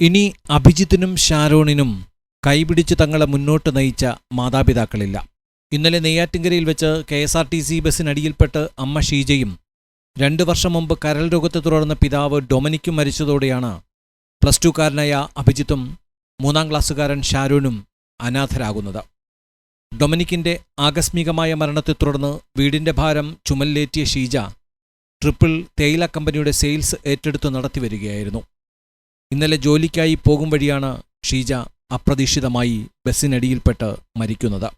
ഇനി അഭിജിത്തിനും ഷാരോണിനും കൈപിടിച്ച് തങ്ങളെ മുന്നോട്ട് നയിച്ച മാതാപിതാക്കളില്ല. ഇന്നലെ നെയ്യാറ്റിങ്കരയിൽ വെച്ച് K S R T C ബസ്സിനടിയിൽപ്പെട്ട് അമ്മ ഷീജയും രണ്ടു വർഷം മുമ്പ് കരൾ രോഗത്തെ തുടർന്ന് പിതാവ് ഡൊമിനിക്കും മരിച്ചതോടെയാണ് പ്ലസ് ടുക്കാരനായ അഭിജിത്തും മൂന്നാം ക്ലാസ്സുകാരൻ ഷാരോനും അനാഥരാകുന്നത്. ഡൊമിനിക്കിന്റെ ആകസ്മികമായ മരണത്തെ തുടർന്ന് വീടിന്റെ ഭാരം ചുമലിലേറ്റിയ ഷീജ ട്രിപ്പിൾ തേയില കമ്പനിയുടെ സെയിൽസ് ഏറ്റെടുത്ത് നടത്തിവരികയായിരുന്നു. ഇന്നലെ ജോലിക്കായി പോകും വഴിയാണ് ഷീജ അപ്രതീക്ഷിതമായി ബസ്സിനടിയിൽപ്പെട്ട് മരിക്കുന്നത്.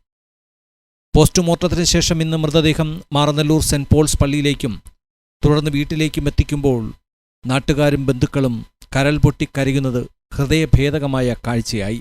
പോസ്റ്റ്മോർട്ടത്തിന് ശേഷം ഇന്ന് മൃതദേഹം മാറനല്ലൂർ സെന്റ് പോൾസ് പള്ളിയിലേക്കും തുടർന്ന് വീട്ടിലേക്കും എത്തിക്കുമ്പോൾ നാട്ടുകാരും ബന്ധുക്കളും കരൽ പൊട്ടി കരയുന്നത് ഹൃദയഭേദകമായ കാഴ്ചയായി.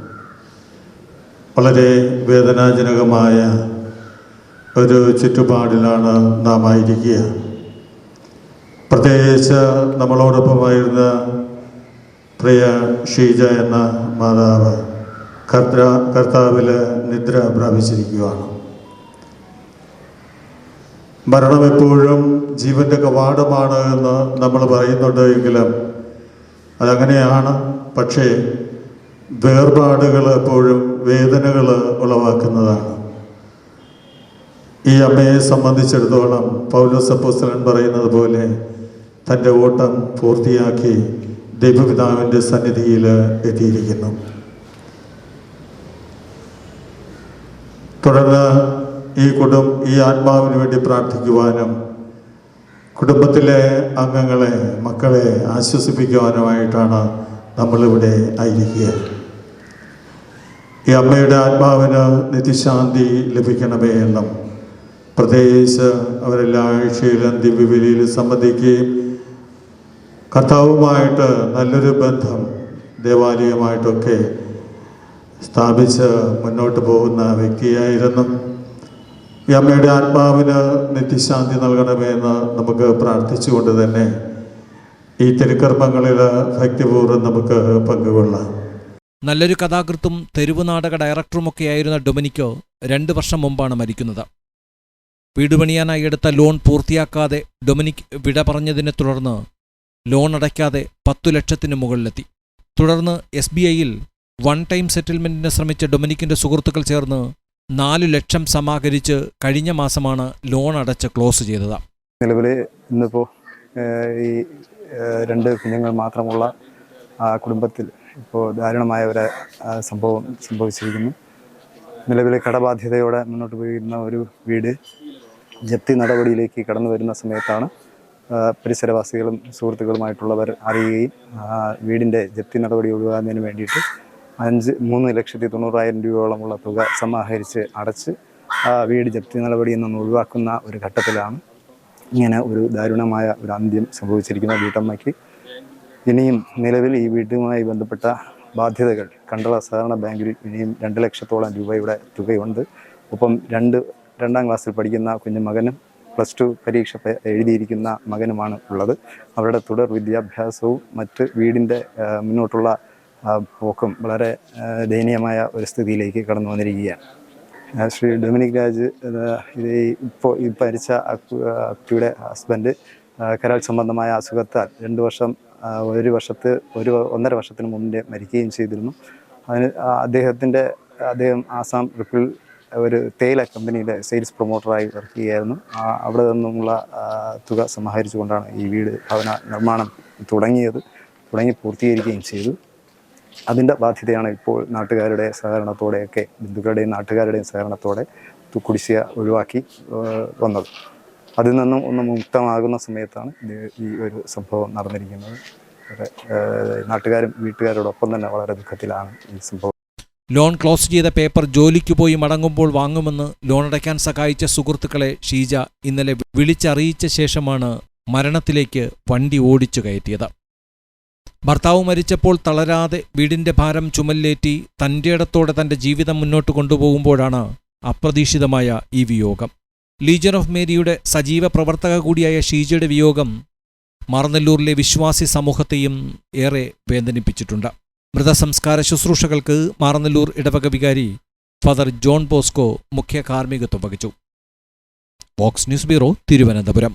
വളരെ വേദനാജനകമായ ഒരു ചുറ്റുപാടിലാണ് നാം ആയിരിക്കുക. പ്രത്യേകിച്ച് നമ്മളോടൊപ്പമായിരുന്ന പ്രിയ ഷീജ എന്ന മാതാവ് കർത്ത കർത്താവിൽ നിദ്ര പ്രാപിച്ചിരിക്കുകയാണ് മരണം എപ്പോഴും ജീവന്റെ കവാടമാണ് എന്ന് നമ്മൾ പറയുന്നുണ്ട് എങ്കിലും അതങ്ങനെയാണ്. പക്ഷേ വേർപാടുകൾ എപ്പോഴും വേദനകൾ ഉളവാക്കുന്നതാണ്. ഈ അമ്മയെ സംബന്ധിച്ചിടത്തോളം പൗലോസ് അപ്പോസ്തലൻ പറയുന്നത് പോലെ തന്റെ ഓട്ടം പൂർത്തിയാക്കി ദൈവപിതാവിന്റെ സന്നിധിയിൽ എത്തിയിരിക്കുന്നു. തുടർന്ന് ഈ കുടും ഈ ആത്മാവിന് വേണ്ടി പ്രാർത്ഥിക്കുവാനും കുടുംബത്തിലെ അംഗങ്ങളെ മക്കളെ ആശ്വസിപ്പിക്കുവാനുമായിട്ടാണ് നമ്മളിവിടെ ആയിരിക്കുക. ഈ അമ്മയുടെ ആത്മാവിന് നിത്യശാന്തി ലഭിക്കണമേ എന്നും പ്രത്യേകിച്ച് അവരെല്ലാ ആഴ്ചയിലും ദിവ്യബലിയിൽ സംബന്ധിക്കുകയും കർത്താവുമായിട്ട് നല്ലൊരു ബന്ധം ദേവാലയമായിട്ടൊക്കെ സ്ഥാപിച്ച് മുന്നോട്ട് പോകുന്ന വ്യക്തിയായിരുന്നു. ഈ അമ്മയുടെ ആത്മാവിന് നിത്യശാന്തി നൽകണമേ എന്ന് നമുക്ക് പ്രാർത്ഥിച്ചുകൊണ്ട് തന്നെ ഈ തിരുക്കർമ്മങ്ങളിൽ ഭക്തിപൂർവം നമുക്ക് പങ്കുകൊള്ളാം. നല്ലൊരു കഥാകൃത്തും തെരുവ് നാടക ഡയറക്ടറുമൊക്കെയായിരുന്ന ഡൊമിനിക്കോ രണ്ടു വർഷം മുമ്പാണ് മരിക്കുന്നത്. വീട് പണിയാനായി എടുത്ത ലോൺ പൂർത്തിയാക്കാതെ ഡൊമിനിക് വിട പറഞ്ഞതിനെ തുടർന്ന് ലോൺ അടയ്ക്കാതെ പത്തു ലക്ഷത്തിന് മുകളിലെത്തി. തുടർന്ന് എസ് ബി ഐയിൽ വൺ ടൈം സെറ്റിൽമെന്റിന് ശ്രമിച്ച ഡൊമിനിക്കിന്റെ സുഹൃത്തുക്കൾ ചേർന്ന് നാലു ലക്ഷം സമാഹരിച്ച് കഴിഞ്ഞ മാസമാണ് ലോൺ അടച്ച് ക്ലോസ് ചെയ്തത്. നിലവിൽ ഇന്നിപ്പോൾ ഈ രണ്ട് കുഞ്ഞുങ്ങൾ മാത്രമുള്ള ആ കുടുംബത്തിൽ ഇപ്പോൾ ദാരുണമായ ഒരു സംഭവം സംഭവിച്ചിരിക്കുന്നു. നിലവിലെ കടബാധ്യതയോടെ മുന്നോട്ട് പോയിരുന്ന ഒരു വീട് ജപ്തി നടപടിയിലേക്ക് കടന്നു വരുന്ന സമയത്താണ് പരിസരവാസികളും സുഹൃത്തുക്കളുമായിട്ടുള്ളവർ അറിയുകയും വീടിന്റെ ജപ്തി നടപടി ഒഴിവാക്കുന്നതിന് വേണ്ടിയിട്ട് അഞ്ച് മൂന്ന് ലക്ഷത്തി തൊണ്ണൂറായിരം രൂപയോളമുള്ള തുക സമാഹരിച്ച് അടച്ച് ആ വീട് ജപ്തി നടപടിയിൽ നിന്ന് ഒഴിവാക്കുന്ന ഒരു ഘട്ടത്തിലാണ് ഇങ്ങനെ ഒരു ദാരുണമായ ഒരു അന്ത്യം സംഭവിച്ചിരിക്കുന്ന വീട്ടമ്മയ്ക്ക്. ഇനിയും നിലവിൽ ഈ വീടുമായി ബന്ധപ്പെട്ട ബാധ്യതകൾ കണ്ടള സഹകരണ ബാങ്കിൽ ഇനിയും രണ്ട് ലക്ഷത്തോളം രൂപയുടെ തുകയുണ്ട്. ഒപ്പം രണ്ട് രണ്ടാം ക്ലാസ്സിൽ പഠിക്കുന്ന കുഞ്ഞു മകനും പ്ലസ് ടു പരീക്ഷ എഴുതിയിരിക്കുന്ന മകനുമാണ് ഉള്ളത്. അവരുടെ തുടർ വിദ്യാഭ്യാസവും മറ്റ് വീടിന്റെ മുന്നോട്ടുള്ള പോക്കും വളരെ ദയനീയമായ ഒരു സ്ഥിതിയിലേക്ക് കടന്നു വന്നിരിക്കുകയാണ്. ശ്രീ ഡൊമിനിക് രാജ് ഇത് ഇപ്പോൾ ഈ അക്കു- അക്കുയുടെ ഹസ്ബൻഡ് കരാൾ സംബന്ധമായ അസുഖത്താൽ രണ്ട് വർഷം ഒരു വർഷത്ത് ഒരു ഒന്നര വർഷത്തിന് മുമ്പേ മരിക്കുകയും ചെയ്തിരുന്നു. അതിന് അദ്ദേഹത്തിന്റെ അദ്ദേഹം ആസാം റിപ്പിൾ ഒരു തേയില കമ്പനിയിലെ സെയിൽസ് പ്രൊമോട്ടറായി വർക്ക് ചെയ്യുകയായിരുന്നു. അവിടെ നിന്നുമുള്ള തുക സമാഹരിച്ചുകൊണ്ടാണ് ഈ വീട് ഭവന നിർമ്മാണം തുടങ്ങിയത് തുടങ്ങി പൂർത്തീകരിക്കുകയും ചെയ്തു. അതിന്റെ ബാധ്യതയാണ് ഇപ്പോൾ നാട്ടുകാരുടെ സഹകരണത്തോടെയൊക്കെ ബന്ധുക്കളുടെയും നാട്ടുകാരുടെയും സഹകരണത്തോടെ കുടിശ്ശിക ഒഴിവാക്കി വന്നത്. അതിൽ നിന്നും ഒന്ന് മുക്തമാകുന്ന സമയത്താണ് ഇത് ഈ ഒരു സംഭവം നടന്നിരിക്കുന്നത്. നാട്ടുകാരും വീട്ടുകാരോടൊപ്പം തന്നെ വളരെ ദുഃഖത്തിലാണ് ഈ സംഭവം. ലോൺ ക്ലോസ് ചെയ്ത പേപ്പർ ജോലിക്ക് പോയി മടങ്ങുമ്പോൾ വാങ്ങുമെന്ന് ലോൺ അടയ്ക്കാൻ സഹായിച്ച സുഹൃത്തുക്കളെ ഷീജ ഇന്നലെ വിളിച്ചറിയിച്ച ശേഷമാണ് മരണത്തിലേക്ക് വണ്ടി ഓടിച്ചു കയറ്റിയത്. ഭർത്താവ് മരിച്ചപ്പോൾ തളരാതെ വീടിന്റെ ഭാരം ചുമലിലേറ്റി തന്റെ ഇടത്തോടെ തന്റെ ജീവിതം മുന്നോട്ട് കൊണ്ടുപോകുമ്പോഴാണ് അപ്രതീക്ഷിതമായ ഈ വിയോഗം. ലീജൻ ഓഫ് മേരിയുടെ സജീവ പ്രവർത്തക കൂടിയായ ഷീജയുടെ വിയോഗം മാർനെല്ലൂരിലെ വിശ്വാസി സമൂഹത്തെയും ഏറെ വേദനിപ്പിച്ചിട്ടുണ്ട്. മൃതസംസ്കാര ശുശ്രൂഷകൾക്ക് മാറനല്ലൂർ ഇടവക വികാരി ഫാദർ ജോൺ ബോസ്കോ മുഖ്യ കാർമ്മികത്വം വഹിച്ചു. Box news bureau Thiruvananthapuram.